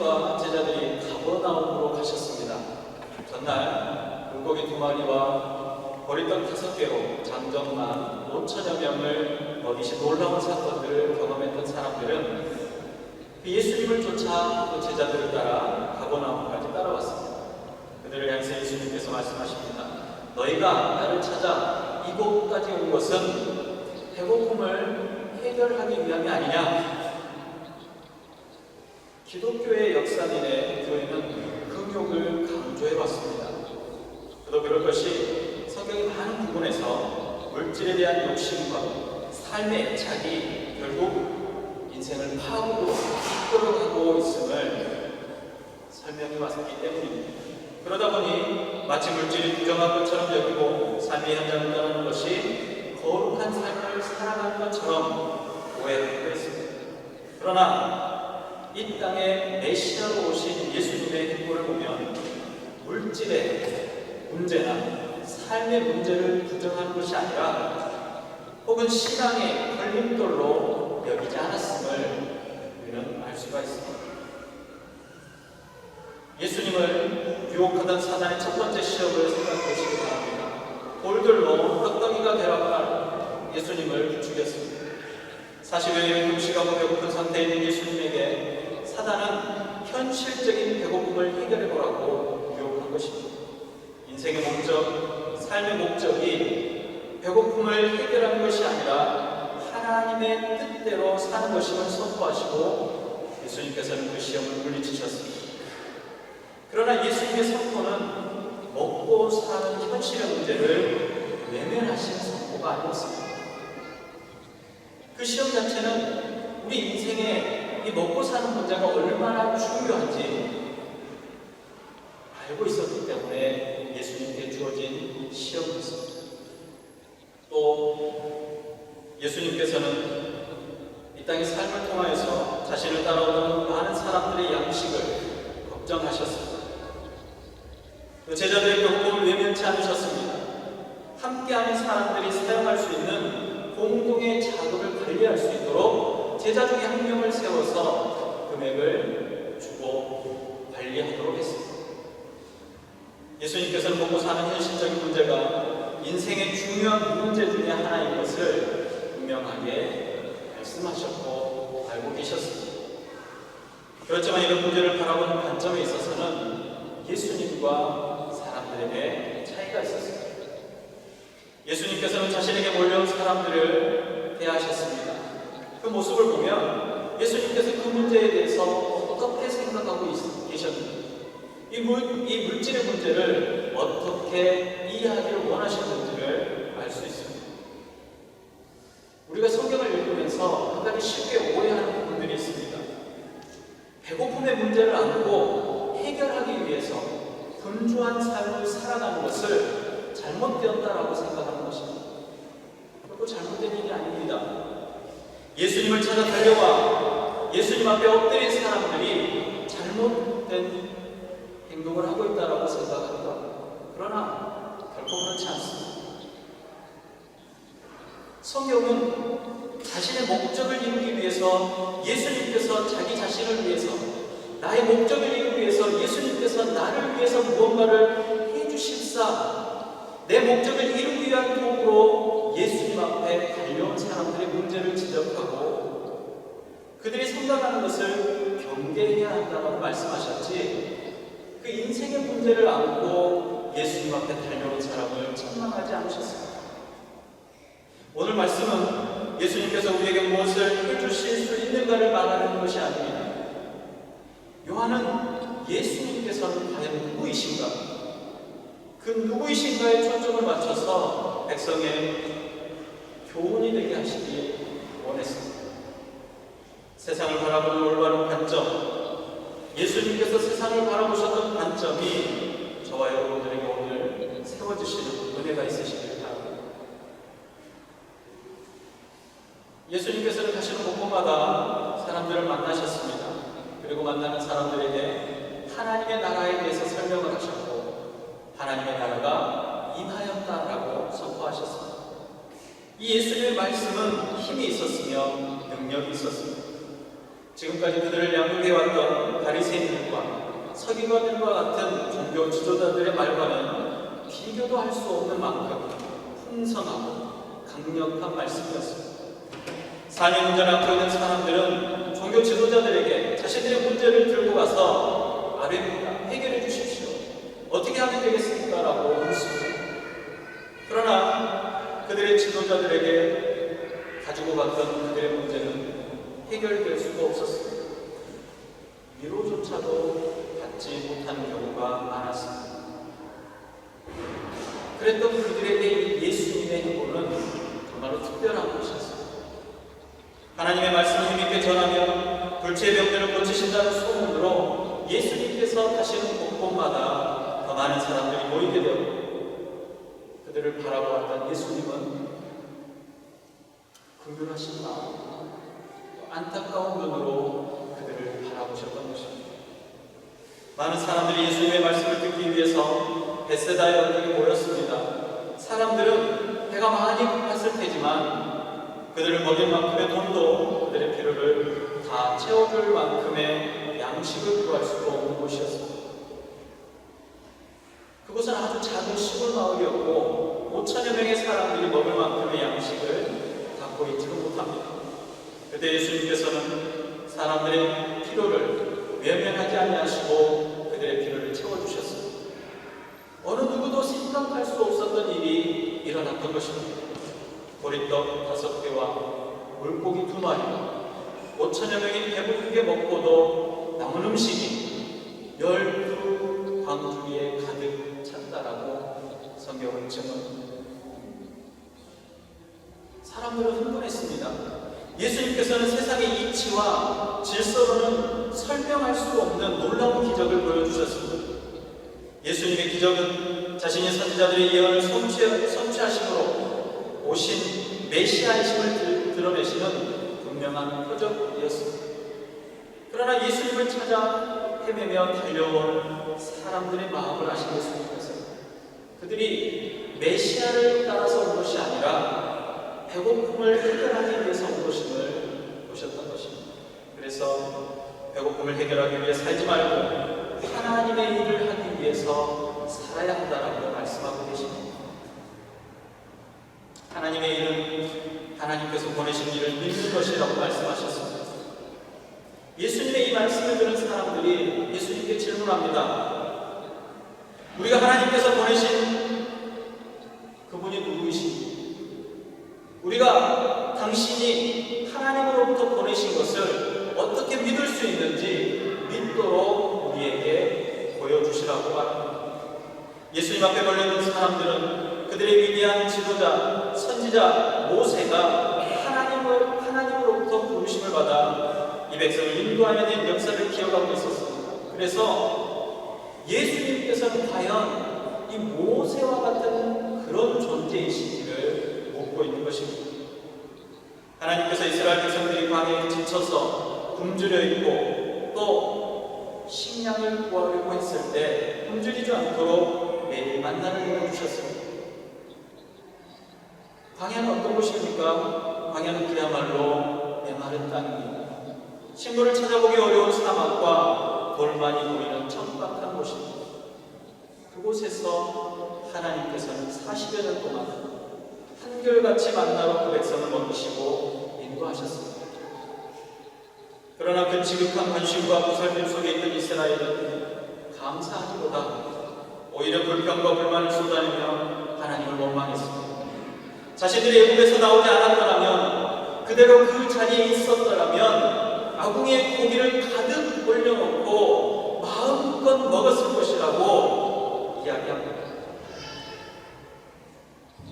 예수님과 제자들이 가버나움으로 가셨습니다. 전날 물고기 두 마리와 버리떡 다섯 개로 장정만 5천여 명을 먹이신 놀라운 사건들을 경험했던 사람들은 그 예수님을 쫓아 그 제자들을 따라 가버나움까지 따라왔습니다. 그들을 향해서 예수님께서 말씀하십니다. 너희가 나를 찾아 이곳까지 온 것은 배고픔을 해결하기 위함이 아니냐? 기독교의 역사인의 교회는 금욕을 강조해 왔습니다. 그도 그럴 것이 성경의 많은 부분에서 물질에 대한 욕심과 삶의 애착이 결국 인생을 파고도 이끌어가고 있음을 설명해 왔기 때문입니다. 그러다 보니 마치 물질이 부정한 것처럼 여기고 삶의 현장을 떠나는 것이 거룩한 삶을 살아가는 것처럼 오해하고 있습니다. 그러나 이 땅에 메시아로 오신 예수님의 행보를 보면 물질의 문제나 삶의 문제를 부정하는 것이 아니라 혹은 신앙의 걸림돌로 여기지 않았음을 우리는 알 수가 있습니다. 예수님을 유혹하던 사단의 첫 번째 시험을 생각해 보시기 바랍니다. 돌들로 떡덩이가 되어갈 예수님을 죽였습니다. 40여일을 금식하고 배고픈 상태에 있는 예수님에게 사단은 현실적인 배고픔을 해결해 보라고 유혹한 것입니다. 인생의 목적, 삶의 목적이 배고픔을 해결하는 것이 아니라 하나님의 뜻대로 사는 것임을 선포하시고 예수님께서는 그 시험을 물리치셨습니다. 그러나 예수님의 선포는 먹고 사는 현실의 문제를 외면하신 선포가 아니었습니다. 그 시험 자체는 우리 인생 에 이 먹고 사는 문제가 얼마나 중요한지 알고 있었기 때문에 예수님께 주어진 시험이었습니다. 또 예수님께서는 이 땅의 삶을 통하여서 자신을 따라오는 많은 사람들의 양식을 걱정하셨습니다. 그 제자들의 경고를 외면치 않으셨습니다. 함께하는 사람들이 사용할 수 있는 공동의 자금을 관리할 수 있도록 제자 중에 한 명을 세워서 금액을 주고 관리하도록 했습니다. 예수님께서는 먹고 사는 현실적인 문제가 인생의 중요한 문제 중에 하나인 것을 분명하게 말씀하셨고 알고 계셨습니다. 그렇지만 이런 문제를 바라보는 관점에 있어서는 예수님과 사람들에게 차이가 있었습니다. 예수님께서는 자신에게 몰려온 사람들을 대하셨습니다. 그 모습을 보면 예수님께서 그 문제에 대해서 어떻게 생각하고 있- 계셨는지, 이, 물, 이 물질의 문제를 어떻게 이해하기를 원하셨는지를 알 수 있습니다. 우리가 성경을 읽으면서 한 가지 쉽게 오해하는 부분들이 있습니다. 배고픔의 문제를 안고 해결하기 위해서 분주한 삶을 살아가는 것을 잘못되었다라고 생각하는 것입니다. 결코 잘못된 일이 아닙니다. 예수님을 찾아 달려와 예수님 앞에 엎드린 사람들이 잘못된 행동을 하고 있다라고 생각합니다. 그러나 결코 그렇지 않습니다. 성경은 자신의 목적을 이루기 위해서 예수님께서 자기 자신을 위해서 나의 목적을 이루기 위해서 예수님께서 나를 위해서 무언가를 해주실사 내 목적을 이루기 위한 도구로 예수님 앞에 달려온 사람들의 문제를 지적하고 생각하는 것을 경계해야 한다고 말씀하셨지 그 인생의 문제를 안고 예수님 앞에 달려온 사람을 책망하지 않으셨습니다. 오늘 말씀은 예수님께서 우리에게 무엇을 해주실 수 있는가를 말하는 것이 아닙니다. 요한은 예수님께서는 과연 누구이신가? 그 누구이신가에 초점을 맞춰서 백성의 교훈이 되게 하시기 원했습니다. 세상을 바라보는 올바른 관점, 예수님께서 세상을 바라보셨던 관점이 저와 여러분들에게 오늘 세워주시는 은혜가 있으시길 바랍니다. 예수님께서는 가시는 곳곳마다 사람들을 만나셨습니다. 그리고 만나는 사람들에게 하나님의 나라에 대해서 설명을 하셨고 하나님의 나라가 임하였다라고 선포하셨습니다. 이 예수님의 말씀은 힘이 있었으며 능력이 있었습니다. 지금까지 그들을 양육해왔던 바리새인들과 서기관들과 같은 종교 지도자들의 말과는 비교도 할 수 없는 만큼 풍성하고 강력한 말씀이었습니다. 삶의 문제를 안고 있는 사람들은 종교 지도자들에게 자신들의 문제를 들고 가서 아뢰입니다. 해결해 주십시오. 어떻게 하면 되겠습니까? 라고 묻습니다. 그러나 그들의 지도자들에게 가지고 갔던 그들의 문제는 해결될 수가 없었습니다. 위로조차도 받지 못하는 경우가 많았습니다. 그랬던 그들에게 이 예수님의 행보는 정말로 특별한 것이었습니다. 하나님의 말씀을 힘있게 전하며 불치의 병들을 고치신다는 소문으로 예수님께서 가시는 곳곳마다 더 많은 사람들이 모이게 되었고 그들을 바라보았던 예수님은 긍휼하신 마음, 안타까운 눈으로 그들을 바라보셨던 것입니다. 많은 사람들이 예수님의 말씀을 듣기 위해서 베세다의 언덕에 모였습니다. 사람들은 배가 많이 고팠을 테지만 그들을 먹일 만큼의 돈도 그들의 필요를 다 채워줄 만큼의 양식을 구할 수도 없는 곳이었습니다. 그곳은 아주 작은 시골 마을이었고 5천여 명의 사람들이 먹을 만큼의 양식을 갖고 있지는 못합니다. 그때 예수님께서는 사람들의 필요를 외면하지 아니하시고 그들의 필요를 채워주셨습니다. 어느 누구도 생각할 수 없었던 일이 일어났던 것입니다. 보리떡 다섯 개와 물고기 두 마리와 5천여 명이 배부르게 먹고도 남은 음식이 열두 광주리에 가득 찼다라고 성경은 증언합니다. 사람들은 흥분했습니다. 예수님께서는 세상의 이치와 질서로는 설명할 수 없는 놀라운 기적을 보여주셨습니다. 예수님의 기적은 자신이 선지자들의 예언을 성취, 성취하심으로 오신 메시아이심을 드러내시는 분명한 표적이었습니다. 그러나 예수님을 찾아 헤매며 달려온 사람들의 마음을 아신 예수님께서 그들이 메시아를 따라서 온 것이 아니라 배고픔을 해결하기 위해서 온 것임을 보셨던 것입니다. 그래서 배고픔을 해결하기 위해 살지 말고 하나님의 일을 하기 위해서 살아야 한다라고 말씀하고 계십니다. 하나님의 일은 하나님께서 보내신 일을 믿는 것이라고 말씀하셨습니다. 예수님의 이 말씀을 들은 사람들이 예수님께 질문합니다. 우리가 하나님께서 보내신 그분이 누구이신지, 우리가 당신이 하나님으로부터 보내신 것을 어떻게 믿을 수 있는지 믿도록 우리에게 보여주시라고 말합니다. 예수님 앞에 걸려있는 사람들은 그들의 위대한 지도자, 선지자 모세가 하나님을, 하나님으로부터 부르심을 받아 이 백성을 인도하여 낸 역사를 기억하고 있었습니다. 그래서 예수님께서는 과연 이 모세와 같은 그런 존재이신지를 묻고 있는 것입니다. 하나님께서 이스라엘 백성들이 광야에 지쳐서 굶주려 있고 또 식량을 구하려고 했을 때 굶주리지 않도록 매일 만나를 내려주셨습니다. 광야는 어떤 곳입니까? 광야는 그야말로 메마른 땅입니다. 식물을 찾아보기 어려운 사막과 돌만이 보이는 척박한 곳입니다. 그곳에서 하나님께서는 40여 년 동안 한결같이 만나러 그 백성을 먹이시고 인도하셨습니다. 그러나 그 지극한 관심과 무설림 속에 있던 이스라엘은 감사하기보다 오히려 불평과 불만을 쏟아내며 하나님을 원망했습니다. 자신들이 애국에서 나오지 않았더라면 그대로 그 자리에 있었더라면 아궁이에 고기를 가득 올려놓고 마음껏 먹었을 것이라고 이야기합니다.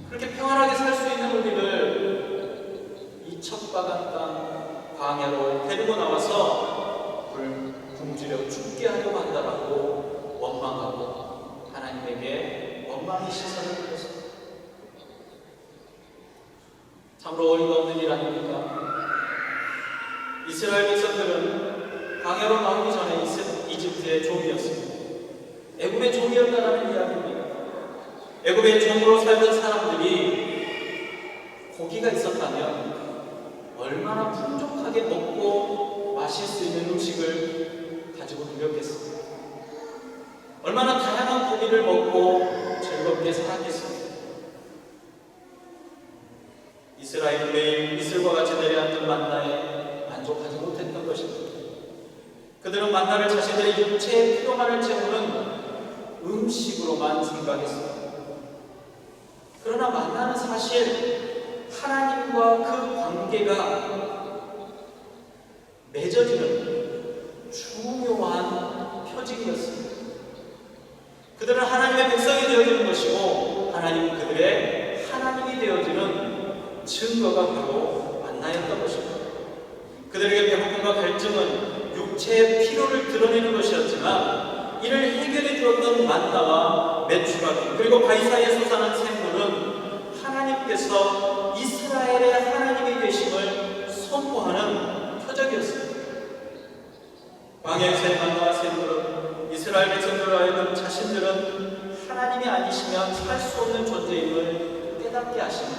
그렇게 평안하게 살 수 있는 우리를 이 척박한 땅 광야로 데리고 나와서 불 굶주려 죽게 하려고 한다라고 원망하고 하나님에게 원망의 시선을 보였습니다. 참으로 어이가 없는 일 아닙니까? 이스라엘 백성들은 광야로 나오기 전에 이스- 이집트의 종이었습니다. 애굽의 종이었다라는 이야기입니다. 애굽의 종으로 살던 사람들이 고기가 있었다면 얼마나 풍족하게 먹고 마실 수 있는 음식을 가지고 고기를 먹고 즐겁게 살았겠습니다. 이스라엘은 매일 이슬과 같이 내려앉은 만나에 만족하지 못했던 것입니다. 그들은 만나를 자신들의 육체의 필요만을 채우는 음식으로만 생각했습니다. 그러나 만나는 사실 하나님과 그 관계가 맺어지는 중요한 표징이었습니다. 그들은 하나님의 백성이 되어지는 것이고 하나님은 그들의 하나님이 되어지는 증거가 바로 만나였던 것입니다. 그들에게 배고픔과 갈증은 육체의 피로를 드러내는 것이었지만 이를 해결해 주었던 만나와 메추라기 그리고 바이사에 솟아난 샘물은 하나님께서 이스라엘의 하나님이 되심을 선포하는 표적이었습니다. 광야에서의 만나와 샘물은 이스라엘 백성들로 하여금 자신들은 하나님이 아니시면 살 수 없는 존재임을 깨닫게 하시는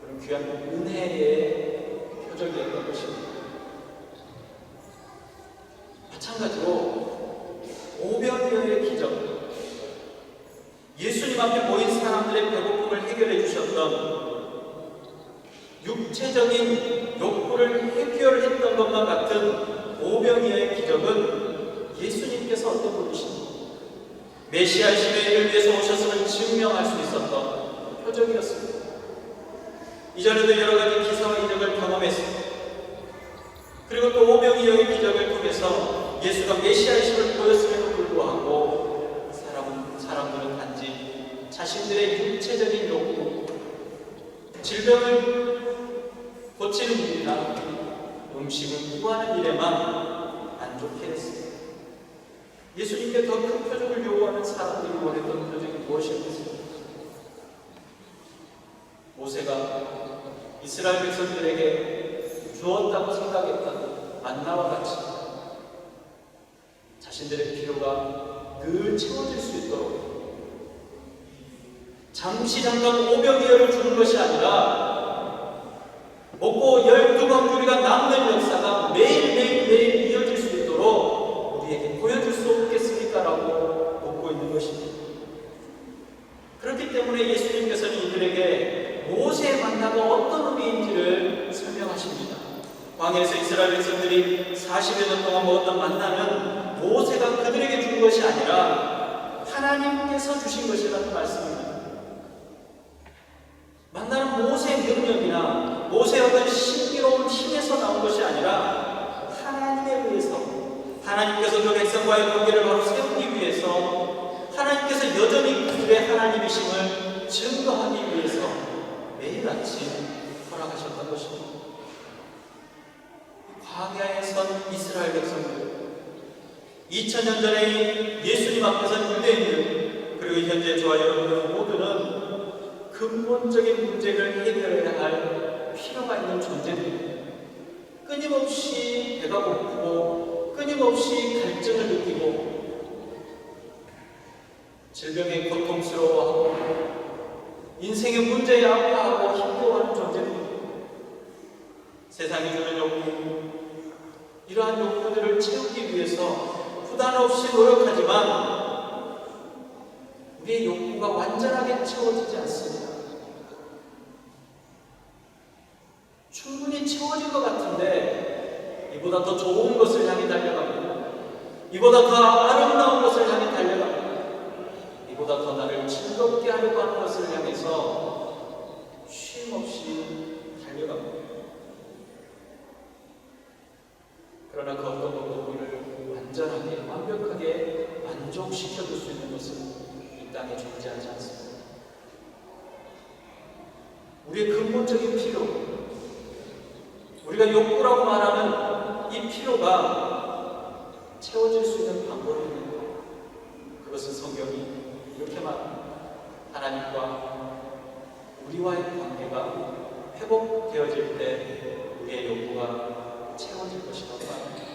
그런 귀한 은혜의 표적이었던 것입니다. 마찬가지로 오병이어의 기적 예수님 앞에 모인 사람들의 배고픔을 해결해 주셨던 육체적인 욕구를 해결했던 것만 같은 오병이어의 기적은 예수님께서 어떤 분이신지 메시아이심의 일을 위해서 오셨음을 증명할 수 있었던 표적이었습니다. 이전에도 여러 가지 기사와 이적을 경험했습니다. 그리고 또 오병이어의 기적을 통해서 예수가 메시아이심을 보였음에도 불구하고 사람은, 사람들은 단지 자신들의 육체적인 욕구, 질병을 고치는 일이나 음식을 구하는 일에만 만족해 했습니다. 예수님께 더 큰 표적을 요구하는 사람들이 원했던 표적이 무엇이었겠습니까? 모세가 이스라엘 백성들에게 주었다고 생각했던 만나와 같이 자신들의 필요가 늘 채워질 수 있도록 잠시 잠깐 오병이어를 주는 것이 아니라 먹고 광주리가 남는 역사가 매일매일 매일 이어질 수 있도록 우리에게 보여줄 수 없겠습니까? 라고 묻고 있는 것입니다. 그렇기 때문에 예수님께서는 이들에게 모세의 만나가 어떤 의미인지를 설명하십니다. 광야에서 이스라엘 백성들이 40여 년 동안 먹었던 만나는 모세가 그들에게 준 것이 아니라 하나님께서 주신 것이라는 말씀입니다. 만나는 모세의 능력이나 모세의 어떤 신비로운 힘에서 나온 것이 아니라 하나님에 의해서 하나님께서 그 백성과의 관계를 바로 세우기 위해서 하나님께서 여전히 그들의 하나님이심을 증거하기 위해서 매일 아침 허락하셨던 것입니다. 광야에 선 이스라엘 백성들 2000년 전에 예수님 앞에서 유대인들 그리고 현재 저와 여러분들 모두는 근본적인 문제를 해결해야 할 필요가 있는 존재들입니다. 끊임없이 배가 고프고 끊임없이 갈증을 느끼고 질병에 고통스러워하고 인생의 문제에 아파하고 힘겨워하는 존재들입니다. 세상이 주는 욕구, 이러한 욕구들을 채우기 위해서 부담 없이 노력하지만 우리의 욕구가 완전하게 채워지지 않습니다. 충분히 채워진 것 같은데 이보다 더 좋은 것을 향해 달려갑니다. 이보다 더 아름다운 것을 향해 달려갑니다. 이보다 더 나를 즐겁게 하려고 하는 것을 향해서 쉼 없이 달려갑니다. 그러나 그 어떤 것도 우리를 완전하게 완벽하게 만족시켜줄 수 있는 것은 이 땅에 존재하지 않습니다. 우리의 근본적인 필요, 우리가 욕구라고 말하는 이 필요가 채워질 수 있는 방법이 있는 것. 그것은 성경이 이렇게 말합니다. 하나님과 우리와의 관계가 회복되어질 때 우리의 욕구가 채워질 것이라고 말합니다.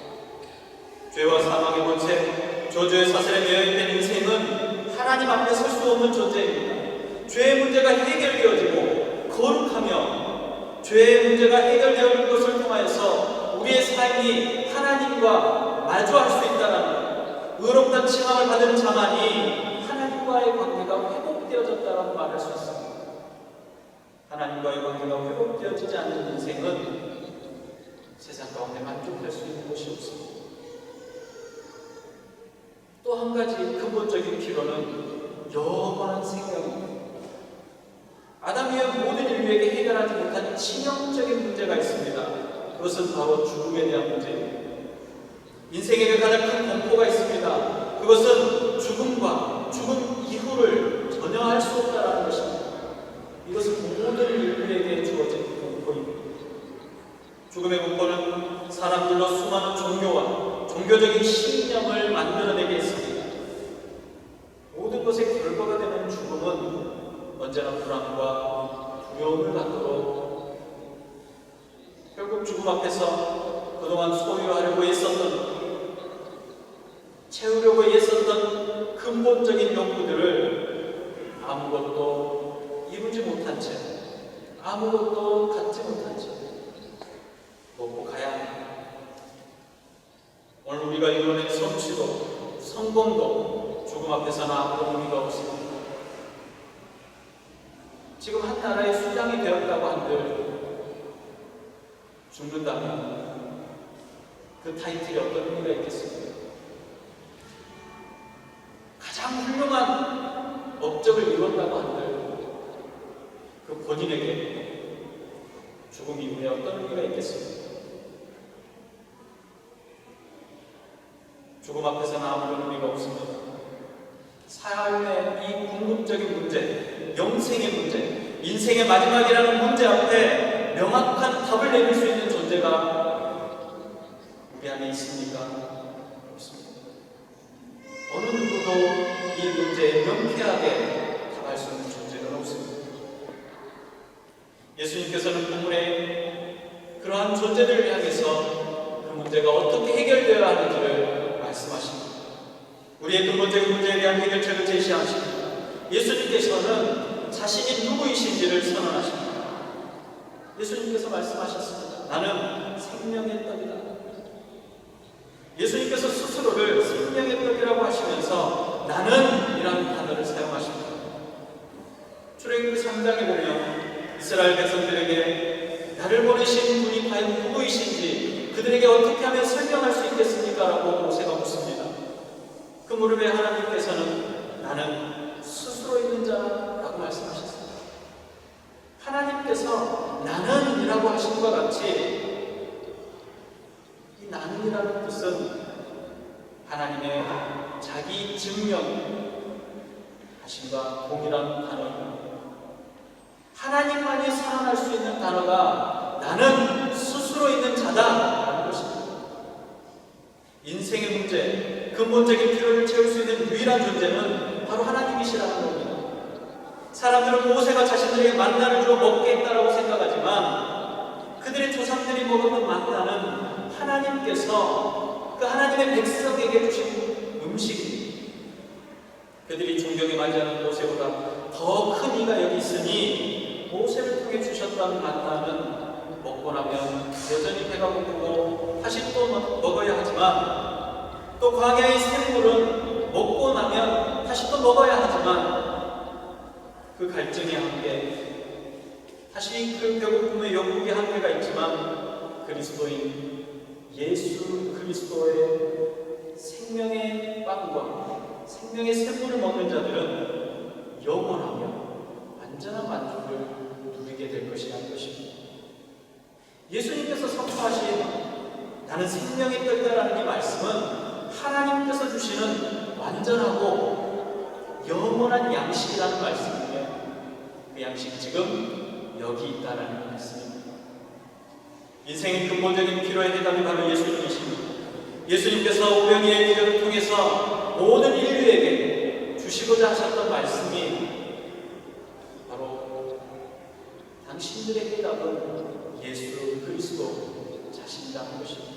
죄와 사망의 본체, 저주의 사슬에 매여있는 인생은 하나님 앞에 설 수 없는 존재입니다. 죄의 문제가 해결되어지고 거룩하며 죄의 문제가 해결되어질 것을 통하여서 우리의 삶이 하나님과 마주할 수 있다는 의롭다 칭함을 받은 자만이 하나님 하나님과의 관계가 회복되어졌다라고 말할 수 있습니다. 하나님과의 관계가 회복되어지지 않는 인생은 세상 가운데 만족할 수 있는 곳이 없습니다. 또 한 가지 근본적인 필요는 영원한 생명입니다. 아담이의 모든 인류에게 해결하지 못한 치명적인 문제가 있습니다. 그것은 바로 죽음에 대한 문제입니다. 인생에게 가장 큰 공포가 있습니다. 그것은 죽음과 죽음 이후를 전혀 할수 없다는 것입니다. 이것은 모든 인류에게 주어진 공포입니다. 죽음의 공포는 사람들로 수많은 종교와 종교적인 신념을 만들어내게 했습니다. 모든 것의 결과가 되는 죽음은 언제나 불안과 두려움을 갖도록 죽음 앞에서 그동안 소유하려고 애썼던 채우려고 애썼던 근본적인 욕구들을 아무것도 이루지 못한 채 아무것도 갖지 못한 채 먹고 가야 합니다. 오늘 우리가 이뤄낸 성취도 성공도 죽음 앞에서는 아무런 의미가 없습니다. 지금 한 나라의 수장이 되었다고 한들 죽는다면 그 타이틀이 어떤 의미가 있겠습니까? 가장 훌륭한 업적을 이뤘다고 한들 그 본인에게 죽음 이후에 어떤 의미가 있겠습니까? 죽음 앞에서는 아무런 의미가 없습니다. 삶의 이 궁극적인 문제, 영생의 문제, 인생의 마지막이라는 문제 앞에 명확한 답을 내릴 수 있는 존재가 우리 안에 있습니까? 없습니다. 어느 누구도 이 문제에 명쾌하게 답할 수 있는 존재는 없습니다. 예수님께서는 본문에 그러한 존재들을 향해서 그 문제가 어떻게 해결되어야 하는지를 말씀하십니다. 우리의 근본적인 문제에 대한 해결책을 제시하십니다. 예수님께서는 자신이 누구이신지를 선언하십니다. 예수님께서 말씀하셨습니다. 나는 생명의 떡이다. 예수님께서 스스로를 생명의 떡이라고 하시면서 나는 이라는 단어를 사용하십니다. 출애굽기 3장에 보면 이스라엘 백성들에게 나를 보내신 분이 과연 누구이신지 그들에게 어떻게 하면 설명할 수 있겠습니까? 라고 모세가 묻습니다. 그 무릎에 하나님께서는 나는 스스로 있는 자라고 말씀하셨습니다. 하나님께서 나는 하신 것 같이 이 나는이라는 뜻은 하나님의 자기 증명 하심과 동일한 단어입니다. 하나님만이 사랑할 수 있는 단어가 나는 스스로 있는 자다라는 것입니다. 인생의 문제, 근본적인 필요를 채울 수 있는 유일한 존재는 바로 하나님이시라는 겁니다. 사람들은 모세가 자신들에게 만나를 주어 먹겠다라고 생각하지만 그들의 조상들이 먹었던 만나는 하나님께서 그 하나님의 백성에게 주신 음식입니다. 그들이 존경에 맞이하는 모세보다 더 큰 이가 여기 있으니 모세를 통해 주셨던 만나는 먹고 나면 여전히 배가 고프고 다시 또 먹- 먹어야 하지만 또 광야의 생물은 먹고 나면 다시 또 먹어야 하지만 그 갈증의 한계 다시 그 배고픔의 영국의 한계가 있지만 그리스도인 예수 그리스도의 생명의 빵과 생명의 샘물을 먹는 자들은 영원하며 완전한 만족을 누리게 될 것이라는 것입니다. 예수님께서 선포하신 나는 생명의 떡이다라는 이 말씀은 하나님께서 주시는 완전하고 영원한 양식이라는 말씀이에요. 그 양식 지금 여기 있다라는 말씀입니다. 인생의 근본적인 필요의 대답이 바로 예수님이십니다. 예수님께서 오병이의 기적을 통해서 모든 인류에게 주시고자 하셨던 말씀이 바로 당신들의 해답은 예수 그리스도 자신이라는 것입니다.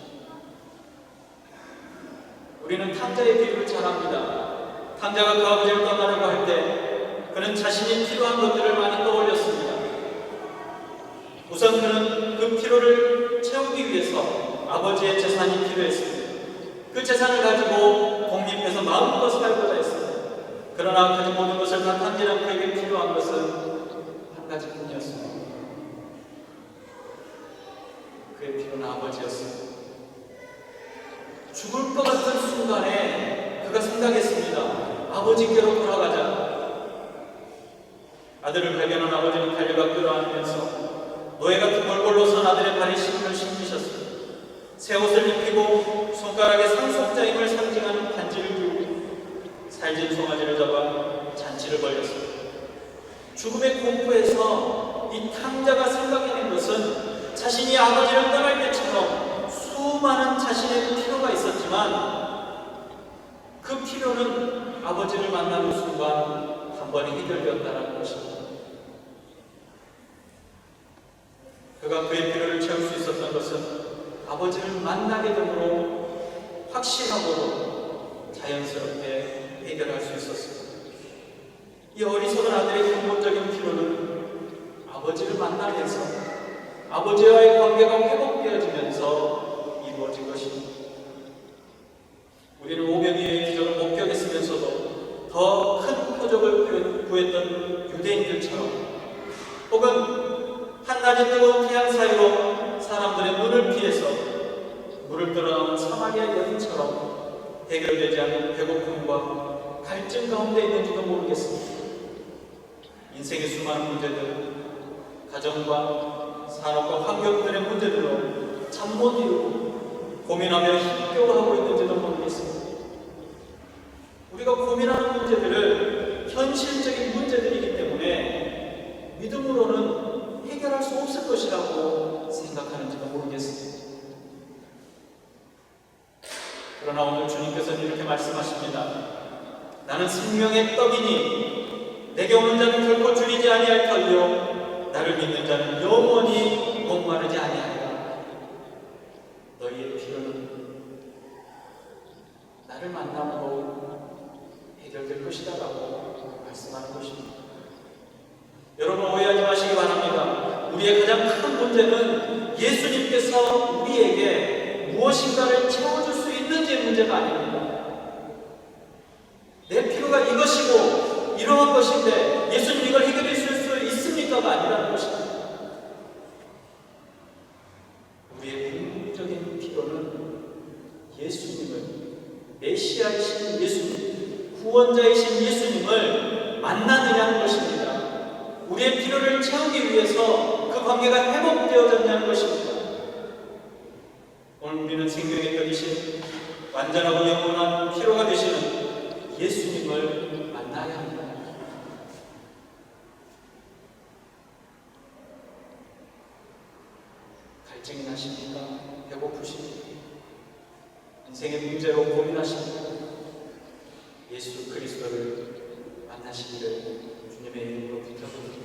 우리는 탕자의 비유를 잘 압니다. 탕자가 그 아버지를 떠나려고 할 때 그는 자신이 필요한 것들을 많이 떠올렸습니다. 우선 그는 그 필요를 채우기 위해서 아버지의 재산이 필요했습니다. 그 재산을 가지고 독립해서 마음껏 살고자 했습니다. 그러나 가진 모든 것을 다 탕진한 그에게 필요한 것은 한 가지뿐이었습니다. 그의 필요는 아버지였습니다. 죽을 것 같은 순간에 그가 생각했습니다. 아버지께로 돌아가자. 아들을 발견한 아버지는 달려가 끌어안으면서 노예 같은 걸골로 선 아들의 발에 신을 신기셨습니다. 새 옷을 입히고 손가락에 상속자임을 상징하는 반지를 끼고 살진 송아지를 잡아 잔치를 벌였습니다. 죽음의 공포에서 이 탕자가 생각해낸 것은 자신이 아버지를 떠날 때처럼 수많은 자신의 필요가 있었지만 그 필요는 아버지를 만나는 순간 한 번에 해결되었다는 것입니다. 그가 그의 필요를 채울 수 있었던 것은 아버지를 만나게 됨으로 확신하고 자연스럽게 해결할 수 있었습니다. 이 어리석은 아들의 근본적인 필요는 아버지를 만나면서 아버지와의 관계가 회복되어지면서 이루어진 것입니다. 우리는 오병이의 기적을 목격했으면서도 더 큰 표적을 구했던 유대인들처럼 혹은 한낮의 뜨거운 태양 사이로 사람들의 눈을 피해서 물을 떠나온 사마리아 여인처럼 해결되지 않는 배고픔과 갈증 가운데 있는지도 모르겠습니다. 인생의 수많은 문제들, 가정과 산업과 환경들의 문제들로 잠 못 이루고 고민하며 힘겨워하고 있는지도 모르겠습니다. 우리가 고민하는 문제들을 현실적인 문제들이기 때문에 믿음으로는 해결할 수 없을 것이라고 생각하는지도 모르겠습니다. 그러나 오늘 주님께서는 이렇게 말씀하십니다. 나는 생명의 떡이니 내게 오는 자는 결코 줄이지 아니할 터이요 나를 믿는 자는 영원히 목마르지 아니하리라. 너희의 필요는 나를 만남으로 해결될 것이다라고 말씀하는 것입니다. 여러분 오해하지 마시기 바랍니다. 우리의 가장 큰 문제는 예수님께서 우리에게 무엇인가를 채워줄 수 있는지의 문제가 아닙니다. 내 필요가 이러한 것인데 예수님 이걸 해결해 줄수 있습니까가 아니라는 것입니다. 우리의 궁극적인 필요는 예수님을 메시아이신 예수님, 구원자이신 예수님을 만나느냐는 것입니다. 우리의 필요를 채우기 위해서 그 관계가 회복되어졌냐는 것입니다. 오늘 우리는 생명의 떡이신 완전하고 영원한 필요가 되시는 예수님을 만나야 합니다. 갈증이 나십니까? 배고프십니까? 인 생의 문제로 고민하십니까? 예수 그리스도를 만나시기를 주님의 이름으로 부탁드립니다.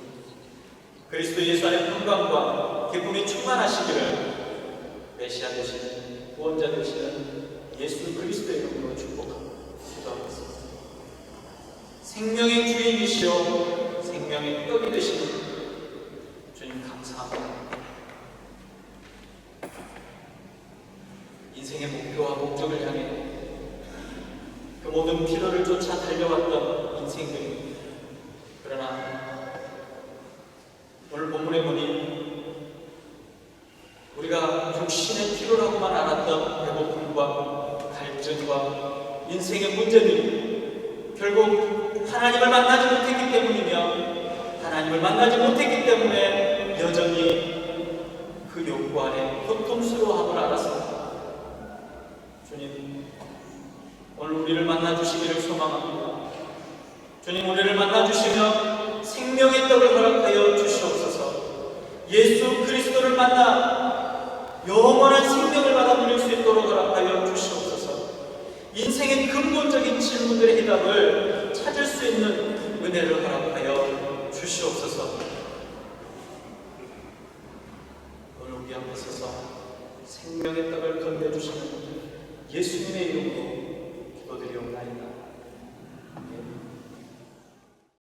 그리스도 예수 안에 평강과 기쁨이 충만하시기를 메시아 되시는 구원자 되시는 예수 그리스도의 이름으로 축복하고 기도하겠습니다. 생명의 주인이시오 생명의 떡이 되시는 주님 감사합니다. 인생의 목표와 목적을 향해 그 모든 필요를 쫓아 달려왔던 인생들이 그러나 오늘 본문에 보니 우리가 육신의 필요라고만 알았던 배고픔과 갈증과 인생의 문제들이 결국 하나님을 만나지 못했기 때문이며 하나님을 만나지 못했기 때문에 여전히 그 욕구 안에 고통스러워함을 알았습니다. 주님, 오늘 우리를 만나 주시기를 소망합니다. 주님, 우리를 만나 주시며 생명의 떡을 허락하여 주시옵소서. 예수 그리스도를 만나 영원한 생명을 받아 누릴 수 있도록 허락하여 주시옵소서. 인생의 근본적인 질문들의 해답을 찾을 수 있는 은혜를 허락하여 주시옵소서. 오늘 우리 앞에 서서 생명의 떡을 건네주시는 예수님의 이름으로 기도드리옵나이다.